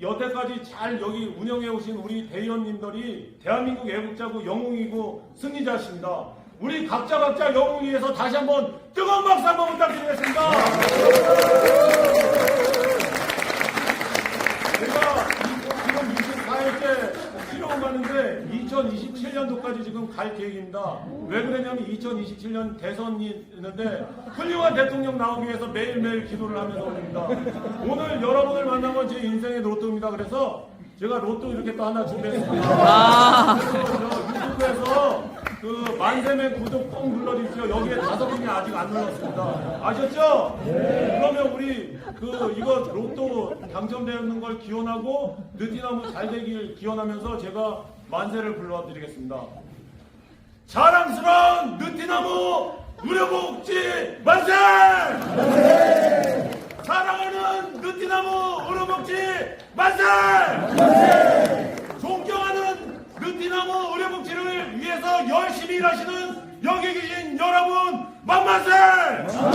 여태까지 잘 여기 운영해 오신 우리 대의원님들이 대한민국 애국자고 영웅이고 승리자십니다. 우리 각자 각자 영웅 위해서 다시 한번 뜨거운 박수 2027년도까지 지금 갈 계획입니다. 왜 그러냐면 2027년 대선이 있는데 훌륭한 대통령 나오기 위해서 매일매일 기도를 하면서 옵니다. 오늘 여러분을 만난 건 제 인생의 로또입니다. 그래서 제가 로또 이렇게 또 하나 준비했습니다. 그래서 저 유튜브에서 그 만세맨 구독 꼭 눌러주십시오. 여기에 다섯 분이 아직 안 눌렀습니다. 아셨죠? 그러면 우리 그 이거 로또 당첨되는 걸 기원하고 느티나무 잘 되길 기원하면서 제가 만세를 불러드리겠습니다. 자랑스러운 느티나무 의료복지 만세! 사랑하는 느티나무 의료복지 만세! 존경하는 느티나무 의료복지를 위해서 열심히 일하시는 여기 계신 여러분 만만세!